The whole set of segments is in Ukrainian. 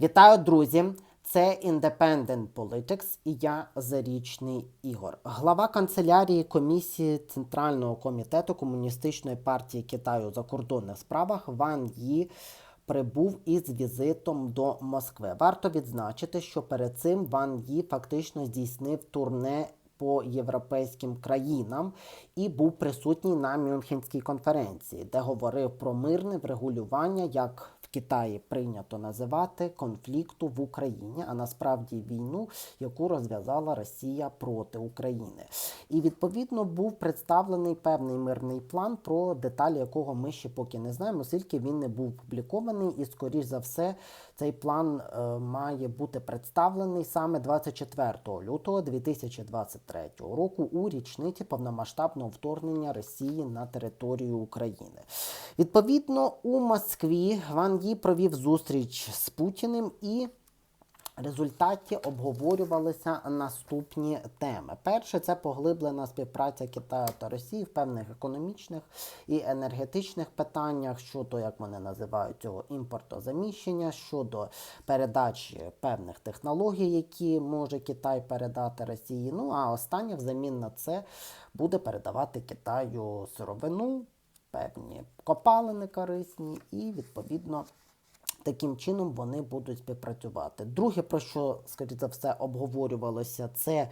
Вітаю, друзі! Це Independent Politics і я Зарічний Ігор, глава канцелярії комісії Центрального комітету Комуністичної партії Китаю у закордонних справах Ван Ї прибув із візитом до Москви. Варто відзначити, що перед цим Ван Ї фактично здійснив турне. По європейським країнам і був присутній на Мюнхенській конференції, де говорив про мирне врегулювання як Китаї прийнято називати конфлікту в Україні, а насправді війну, яку розв'язала Росія проти України. І відповідно був представлений певний мирний план, про деталі якого ми ще поки не знаємо, оскільки він не був опублікований, і скоріш за все цей план е, має бути представлений саме 24 лютого 2023 року у річниці повномасштабного вторгнення Росії на територію України. Відповідно, у Москві Ван Ї провів зустріч з Путіним і. Результаті обговорювалися наступні теми. Перше це поглиблена співпраця Китаю та Росії в певних економічних і енергетичних питаннях щодо, як вони називають цього імпортозаміщення, щодо передачі певних технологій, які може Китай передати Росії. Ну а останнє взамін на це буде передавати Китаю сировину, певні копалини корисні і відповідно. Таким чином вони будуть співпрацювати. Друге, про що, скоріше за все, обговорювалося, це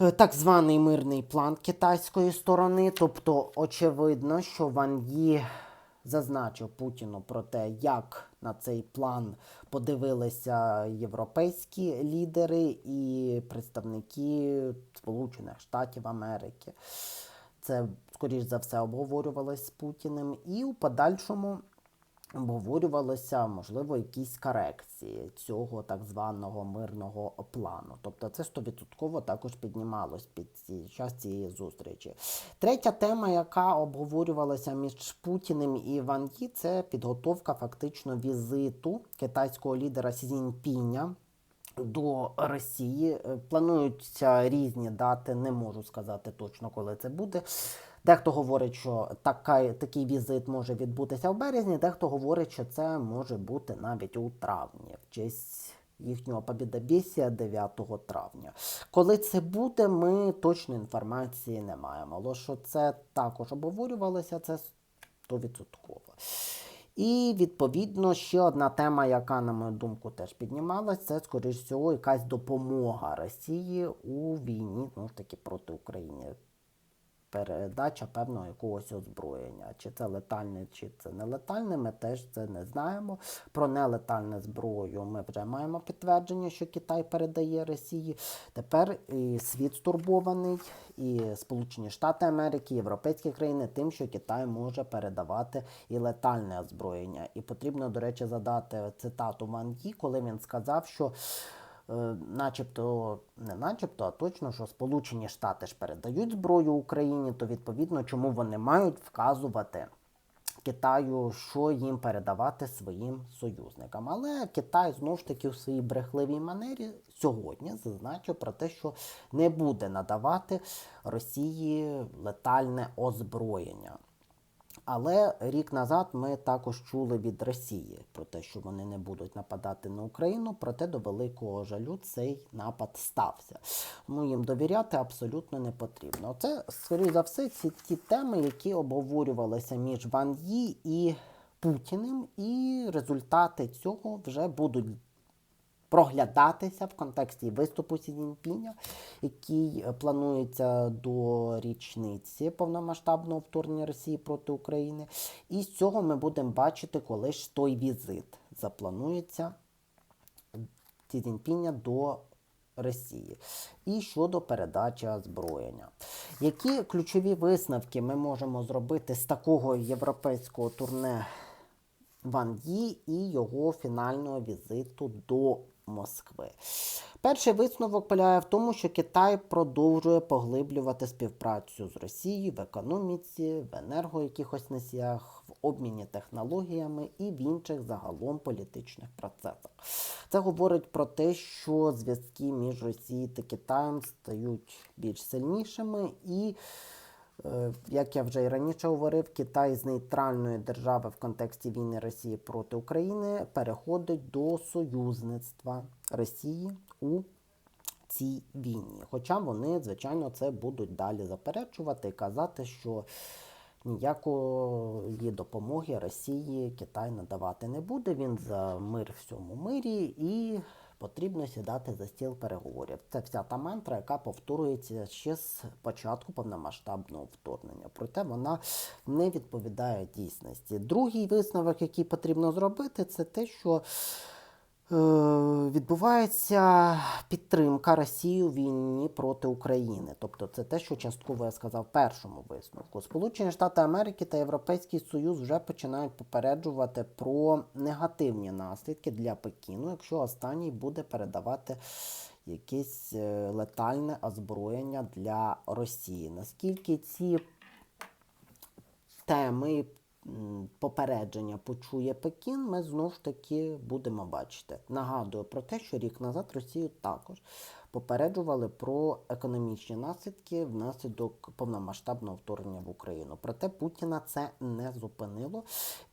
е, так званий мирний план китайської сторони. Тобто, очевидно, що Ван Ї зазначив Путіну про те, як на цей план подивилися європейські лідери і представники Сполучених Штатів Америки. Це, скоріш за все, обговорювалось з Путіним. І у подальшому обговорювалися, можливо, якісь корекції цього так званого мирного плану. Тобто це стовідсотково також піднімалось під час цієї зустрічі. Третя тема, яка обговорювалася між Путіним і Ван Ї, це підготовка фактично візиту китайського лідера Сі до Росії. Е, Плануються різні дати, не можу сказати точно, коли це буде. Дехто говорить, що така, такий візит може відбутися в березні, дехто говорить, що це може бути навіть у травні, в честь їхнього побідобєсія 9 травня. Коли це буде, ми точної інформації не маємо. Але що це також обговорювалося, це 100%. І відповідно ще одна тема, яка, на мою думку, теж піднімалася, це, скоріш всього, якась допомога Росії у війні ну, ж таки проти України передача певного якогось озброєння. Чи це летальне, чи це нелетальне, ми теж це не знаємо. Про нелетальне зброю ми вже маємо підтвердження, що Китай передає Росії. Тепер і світ стурбований, і Сполучені Штати Америки, і європейські країни тим, що Китай може передавати і летальне озброєння. І потрібно, до речі, задати цитату Ван Ї, коли він сказав, що. Е, начебто, не начебто, а точно, що Сполучені Штати ж передають зброю Україні, то відповідно, чому вони мають вказувати Китаю, що їм передавати своїм союзникам. Але Китай знову ж таки у своїй брехливій манері сьогодні зазначив про те, що не буде надавати Росії летальне озброєння. Але рік назад ми також чули від Росії про те, що вони не будуть нападати на Україну, проте до великого жалю цей напад стався. Тому їм довіряти абсолютно не потрібно. Це, скоріше за все, ці ті теми, які обговорювалися між Ван Ї і Путіним, і результати цього вже будуть проглядатися в контексті виступу Сі який планується до річниці повномасштабного вторгнення Росії проти України. І з цього ми будемо бачити, коли ж той візит запланується Сі Цзіньпіня до Росії і щодо передачі озброєння. Які ключові висновки ми можемо зробити з такого європейського турне Ван Ї і його фінального візиту до Москви. Перший висновок полягає в тому, що Китай продовжує поглиблювати співпрацю з Росією в економіці, в енерго якихось носіях, в обміні технологіями і в інших загалом політичних процесах. Це говорить про те, що зв'язки між Росією та Китаєм стають більш сильнішими і Як я вже і раніше говорив, Китай з нейтральної держави в контексті війни Росії проти України переходить до союзництва Росії у цій війні. Хоча вони, звичайно, це будуть далі заперечувати і казати, що ніякої допомоги Росії Китай надавати не буде. Він за мир всьому мирі і потрібно сідати за стіл переговорів. Це вся та мантра, яка повторюється ще з початку повномасштабного вторгнення. Проте вона не відповідає дійсності. Другий висновок, який потрібно зробити, це те, що відбувається підтримка Росії у війні проти України. Тобто це те, що частково я сказав в першому висновку. Сполучені Штати Америки та Європейський Союз вже починають попереджувати про негативні наслідки для Пекіну, якщо останній буде передавати якесь е, летальне озброєння для Росії. Наскільки ці теми попередження почує Пекін, ми знову ж таки будемо бачити. Нагадую про те, що рік назад Росію також попереджували про економічні наслідки внаслідок повномасштабного вторгнення в Україну. Проте Путіна це не зупинило,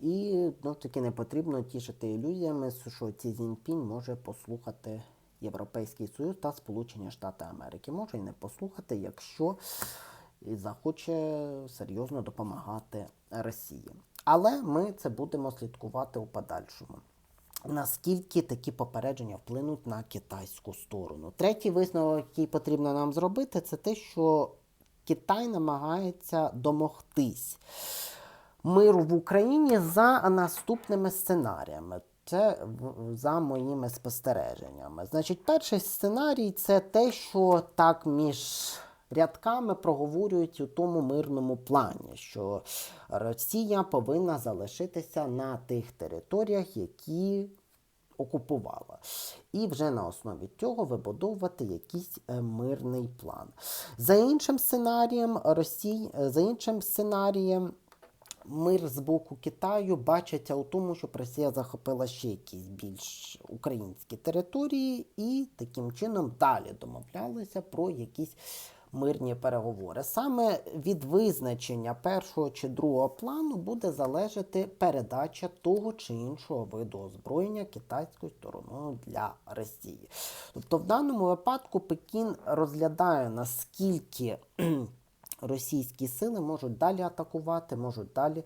і ж таки не потрібно тішити ілюзіями, що Ці Цзіньпінь може послухати. Європейський Союз та Сполучені Штати Америки може і не послухати, якщо захоче серйозно допомагати Росії. Але ми це будемо слідкувати у подальшому. Наскільки такі попередження вплинуть на китайську сторону? Третій висновок, який потрібно нам зробити, це те, що Китай намагається домогтись миру в Україні за наступними сценаріями. Це за моїми спостереженнями. Значить, перший сценарій це те, що так між рядками проговорюють у тому мирному плані, що Росія повинна залишитися на тих територіях, які окупувала, і вже на основі цього вибудовувати якийсь е, мирний план. За іншим сценарієм, Росій, е, за іншим сценарієм, мир з боку Китаю бачиться у тому, щоб Росія захопила ще якісь більш українські території, і таким чином далі домовлялися про якісь мирні переговори. Саме від визначення першого чи другого плану буде залежати передача того чи іншого виду озброєння китайською стороною для Росії. Тобто, в даному випадку Пекін розглядає наскільки російські сили можуть далі атакувати, можуть далі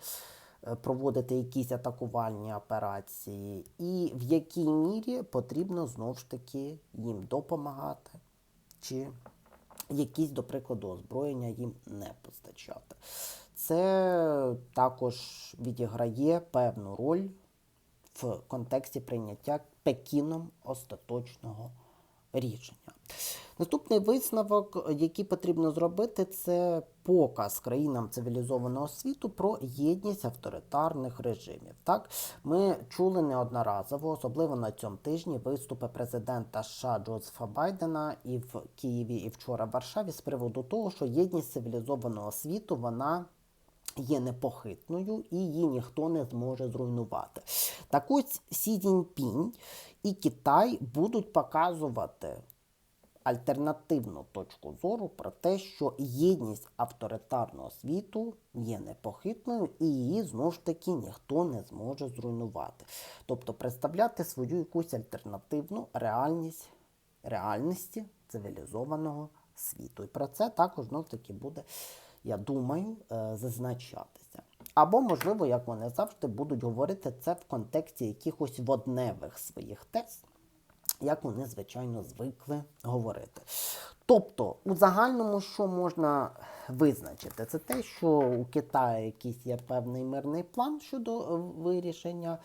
е, проводити якісь атакувальні операції, і в якій мірі потрібно знову ж таки їм допомагати, чи якісь, до прикладу, озброєння їм не постачати. Це також відіграє певну роль в контексті прийняття Пекіном остаточного рішення. Наступний висновок, який потрібно зробити, це показ країнам цивілізованого світу про єдність авторитарних режимів. Так, ми чули неодноразово, особливо на цьому тижні, виступи президента США Джозефа Байдена і в Києві, і вчора в Варшаві з приводу того, що єдність цивілізованого світу вона є непохитною і її ніхто не зможе зруйнувати. Так ось Сі Цзіньпінь і Китай будуть показувати альтернативну точку зору про те, що єдність авторитарного світу є непохитною і її знову ж таки ніхто не зможе зруйнувати. Тобто представляти свою якусь альтернативну реальність реальності цивілізованого світу. І про це також знов таки буде, я думаю, е, зазначатися. Або, можливо, як вони завжди будуть говорити це в контексті якихось водневих своїх тез, як вони, звичайно, звикли говорити. Тобто, у загальному, що можна визначити, це те, що у Китаї якийсь є певний мирний план щодо е, вирішення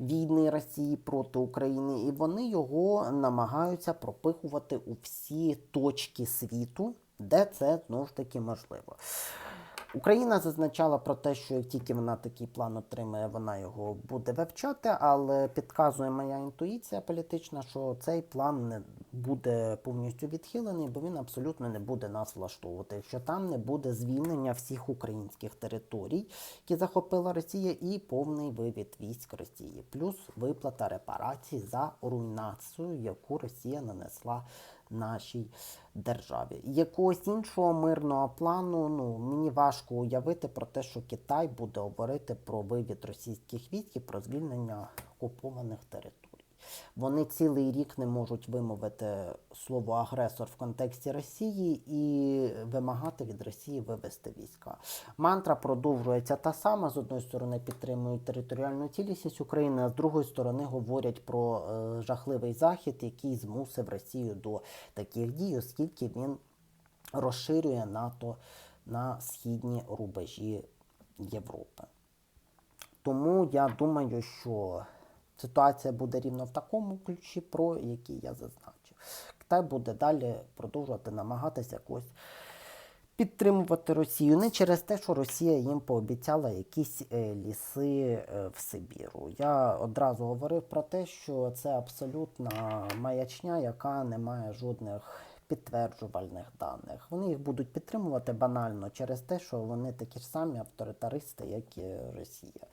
війни Росії проти України, і вони його намагаються пропихувати у всі точки світу, де це знову ж таки можливо. Україна зазначала про те, що як тільки вона такий план отримає, вона його буде вивчати, але підказує моя інтуїція політична, що цей план не буде повністю відхилений, бо він абсолютно не буде нас влаштовувати. Якщо там не буде звільнення всіх українських територій, які захопила Росія, і повний вивід військ Росії, плюс виплата репарацій за руйнацію, яку Росія нанесла нашій державі. Якогось іншого мирного плану ну, мені важко уявити про те, що Китай буде говорити про вивід російських військ і про звільнення окупованих територій. Вони цілий рік не можуть вимовити слово агресор в контексті Росії і вимагати від Росії вивести війська. Мантра продовжується та сама. З одної сторони підтримують територіальну цілісність України, а з другої сторони говорять про е, жахливий захід, який змусив Росію до таких дій, оскільки він розширює НАТО на східні рубежі Європи. Тому я думаю, що ситуація буде рівно в такому ключі, про який я зазначив. Китай буде далі продовжувати намагатися якось підтримувати Росію не через те, що Росія їм пообіцяла якісь е, ліси е, в Сибіру. Я одразу говорив про те, що це абсолютна маячня, яка не має жодних підтверджувальних даних. Вони їх будуть підтримувати банально через те, що вони такі ж самі авторитаристи, як і Росія.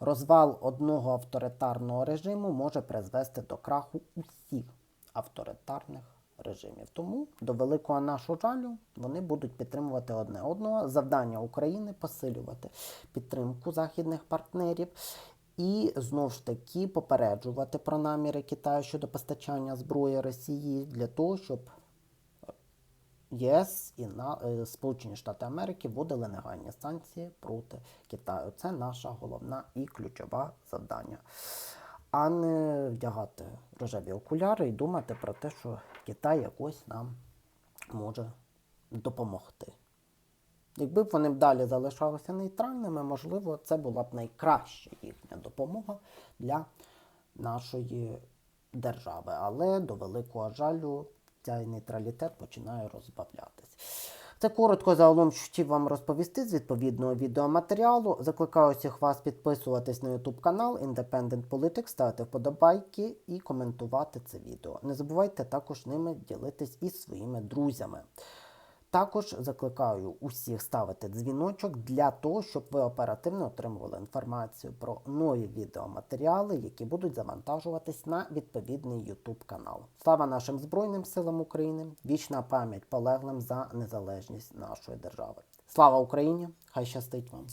Розвал одного авторитарного режиму може призвести до краху усіх авторитарних режимів. Тому до великого нашого жалю вони будуть підтримувати одне одного. Завдання України посилювати підтримку західних партнерів. І знову ж таки попереджувати про наміри Китаю щодо постачання зброї Росії для того, щоб ЄС і на е, Сполучені Штати Америки вводили негайні санкції проти Китаю. Це наша головна і ключова завдання. А не вдягати рожеві окуляри і думати про те, що Китай якось нам може допомогти. Якби вони б далі залишалися нейтральними, можливо, це була б найкраща їхня допомога для нашої держави. Але до великого жалю цей нейтралітет починає розбавлятись. Це коротко загалом, що хотів вам розповісти з відповідного відеоматеріалу. Закликаю всіх вас підписуватись на YouTube канал Independent Politics, ставити вподобайки і коментувати це відео. Не забувайте також ними ділитись із своїми друзями. Також закликаю усіх ставити дзвіночок для того, щоб ви оперативно отримували інформацію про нові відеоматеріали, які будуть завантажуватись на відповідний YouTube канал. Слава нашим Збройним силам України! Вічна пам'ять полеглим за незалежність нашої держави. Слава Україні! Хай щастить вам!